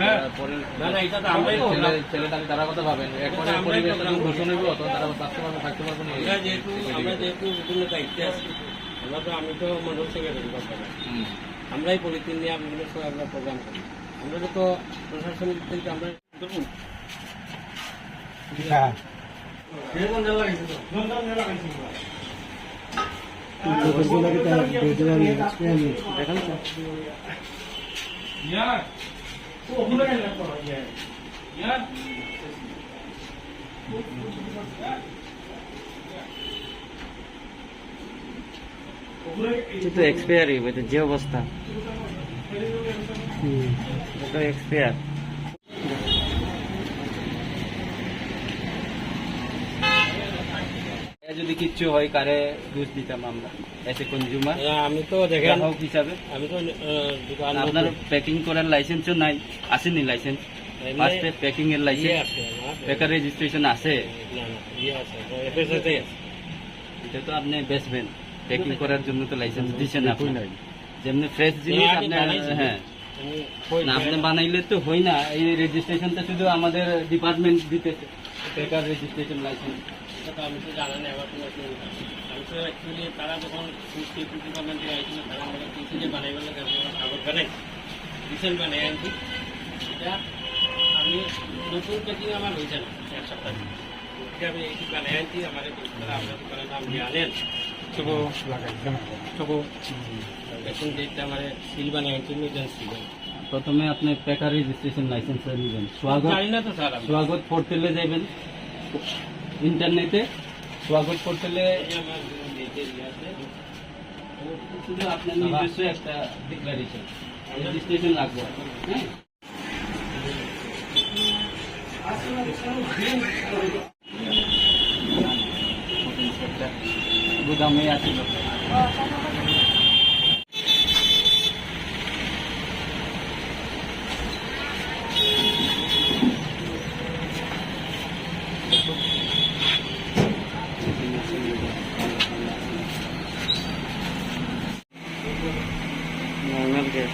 হ্যাঁ। না না এটা তো আমরাই তারা কথা ভাবেন। একবারে আমরাই পরিবেশ করলাম। যখন দূষণ হইব তখন তারা বাঁচতে পারবে থাকতে পারবে না আমরা যেহেতু আমরা যেহেতু বিভিন্ন দায়িত্বে আছি আমরা তো আমি তো মন্ডল সেক্রেটারি। আমরাই পলিথিন নিয়ে বিভিন্ন সময় আমরা প্রোগ্রাম করি। আমরা তো প্রশাসনিক থেকে আমরা দেখুন এটা তো এক্সপায়ার হইবে তো যে অবস্থা এটা এক্সপায়ার যদি কিচ্ছু হয় কারে দোষ দিতাম আমরা এসে কনজিউমার আমি তো দেখেন গ্রাহক হিসাবে। আমি তো দোকান আপনার প্যাকিং করার লাইসেন্সও নাই আসেনি লাইসেন্স ফার্স্টে প্যাকিং এর লাইসেন্স পেকার রেজিস্ট্রেশন আছে। না না আছে এফএসএতে আছে। এটা তো আপনি বেচবেন। প্যাকিং করার জন্য তো লাইসেন্স দিচ্ছেন আপনি যেমনি ফ্রেশ জিনিস আপনি হ্যাঁ। আপনি বানাইলে তো হয় না এই রেজিস্ট্রেশনটা শুধু আমাদের ডিপার্টমেন্ট দিতেছে। পেকার রেজিস্ট্রেশন লাইসেন্স এটা তো আমি তো জানা নেই আমার কোনো অসুবিধা আমি তো অ্যাকচুয়ালি তারা যখন ফুড সেফটি ডিপার্টমেন্টে আইছিল তারা আমাকে কিছু যে বানাইবার লাগে আমি আমার কাগজ বানাই। রিসেন্ট বানাই আনছি। এটা আমি নতুন প্যাকিং আমার হয়েছে না এক সপ্তাহ আমি এই বানাই আনছি আমার তারা আপনার দোকানের নাম দিয়ে আনেন। তবু লাগাই তবু এখন যেটা আমার সিল বানাই আনছি মিজান সিল প্রথমে আপনি পেকার রেজিস্ট্রেশন লাইসেন্স নেবেন। স্বাগত স্বাগত পোর্টালে যাবেন ইন্টারনেটে স্বাগত পোর্টালে ইয়ে শুধু আপনার নিজস্ব একটা ডিক্লারেশন রেজিস্ট্রেশন লাগবে। হ্যাঁ? গুদামে আছে নর্মাল গ্যাস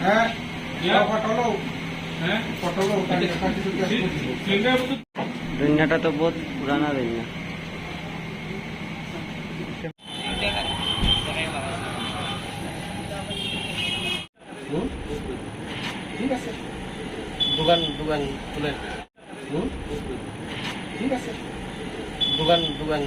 হ্যাঁ হ্যাঁ দুনিয়াটা তো বহুত পুরানা দুনিয়া দোকান দোকান ঠিক আছে। দোকান দোকান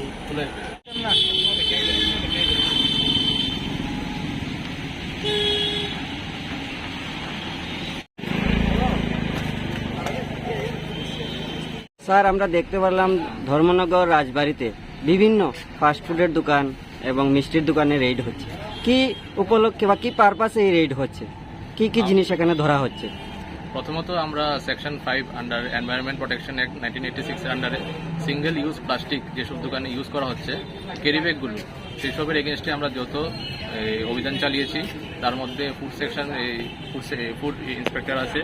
স্যার, আমরা দেখতে পারলাম ধর্মনগর রাজবাড়িতে বিভিন্ন ফাস্টফুডের দোকান এবং মিষ্টির দোকানে রেড হচ্ছে। কি উপলক্ষে বা কি পারপাসে এই রেড হচ্ছে? কি কি জিনিস এখানে ধরা হচ্ছে? প্রথমত আমরা section five under environment protection act nineteen eighty সিক্সের আন্ডারে সিঙ্গেল ইউজ প্লাস্টিক যেসব দোকানে ইউজ করা হচ্ছে ক্যারি ব্যাগগুলো সেসবের এগেনস্টে আমরা যত অভিযান চালিয়েছি, তার মধ্যে ফুড সেকশন এই ফুড ফুড ইন্সপেক্টর আছে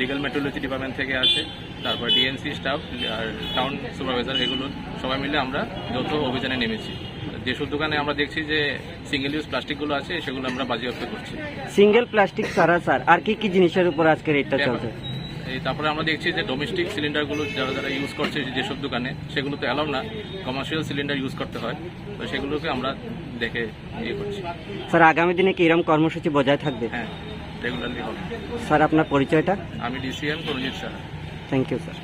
লিগাল মেট্রোলজি ডিপার্টমেন্ট থেকে আছে, তারপর ডিএনসি স্টাফ আর টাউন সুপারভাইজার এগুলো সবাই মিলে আমরা যত অভিযানে নেমেছি। যেসব দোকানে আমরা দেখছি যে সিঙ্গেল ইউজ প্লাস্টিকগুলো আছে সেগুলো আমরা বাজেয়াপ্ত করছি। সিঙ্গেল প্লাস্টিক ছাড়া স্যার আর কি কি জিনিসের উপর আজকে রেটটা চলছে? এই তারপরে আমরা দেখছি যে ডোমেস্টিক সিলিন্ডারগুলো যারা যারা ইউজ করছে যেসব দোকানে সেগুলো তো অ্যালাউ না কমার্শিয়াল সিলিন্ডার ইউজ করতে হয়। তো সেগুলোকে আমরা দেখে ইয়ে করছি। স্যার আগামী দিনে কি এরকম কর্মসূচি বজায় থাকবে? হ্যাঁ রেগুলারলি হবে। স্যার আপনার পরিচয়টা? আমি DCM Tarujit sir thank you sir